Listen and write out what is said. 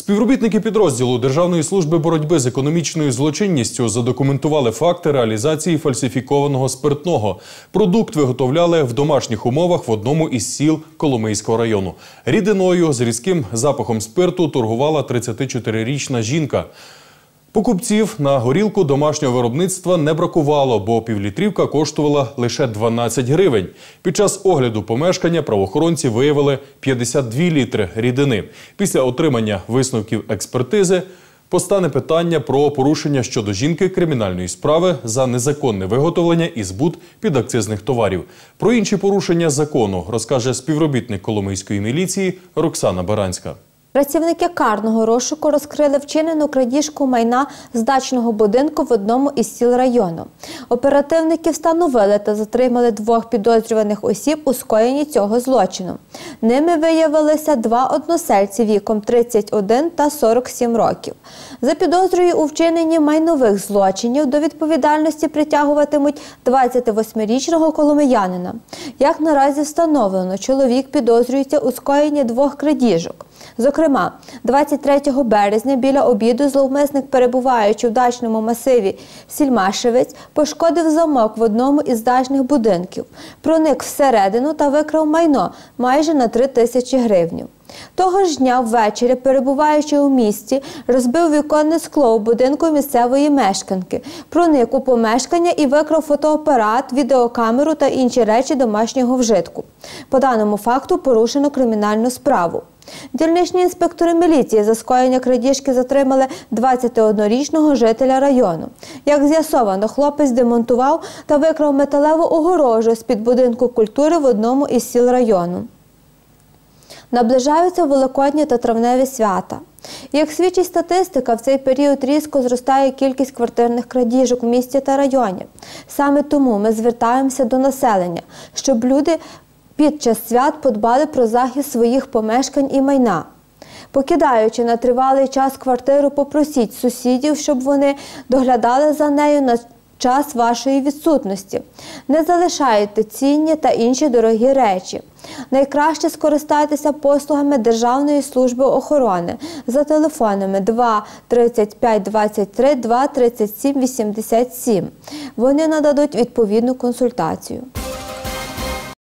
Співробітники підрозділу Державної служби боротьби з економічною злочинністю задокументували факти реалізації фальсифікованого спиртного. Продукт виготовляли в домашніх умовах в одному із сіл Коломийського району. Рідиною з різким запахом спирту торгувала 34-річна жінка. Покупців на горілку домашнього виробництва не бракувало, бо півлітрівка коштувала лише 12 гривень. Під час огляду помешкання правоохоронці виявили 52 літри рідини. Після отримання висновків експертизи постане питання про порушення щодо жінки кримінальної справи за незаконне виготовлення і збут підакцизних товарів. Про інші порушення закону розкаже співробітник Коломийської міліції Роксана Баранська. Працівники карного розшуку розкрили вчинену крадіжку майна з дачного будинку в одному із сіл району. Оперативники встановили та затримали двох підозрюваних осіб у скоєнні цього злочину. Ними виявилися два односельці віком 31 та 47 років. За підозрою у вчиненні майнових злочинів до відповідальності притягуватимуть 28-річного коломиянина. Як наразі встановлено, чоловік підозрюється у скоєнні двох крадіжок. Зокрема, 23 березня біля обіду зловмисник, перебуваючи в дачному масиві Сільмашевець, пошкодив замок в одному із дачних будинків, проник всередину та викрав майно майже на 3 тисячі гривень. Того ж дня ввечері, перебуваючи у місті, розбив віконне скло у будинку місцевої мешканки, проник у помешкання і викрав фотоапарат, відеокамеру та інші речі домашнього вжитку. По даному факту порушено кримінальну справу. Дільничні інспектори міліції за скоєння крадіжки затримали 21-річного жителя району. Як з'ясовано, хлопець демонтував та викрав металеву огорожу з-під будинку культури в одному із сіл району. Наближаються великодні та травневі свята. Як свідчить статистика, в цей період різко зростає кількість квартирних крадіжок в місті та районі. Саме тому ми звертаємося до населення, щоб люди під час свят подбали про захист своїх помешкань і майна. Покидаючи на тривалий час квартиру, попросіть сусідів, щоб вони доглядали за нею на час вашої відсутності. Не залишайте цінні та інші дорогі речі. Найкраще скористайтеся послугами Державної служби охорони за телефонами 2 35 23 2 37 87. Вони нададуть відповідну консультацію.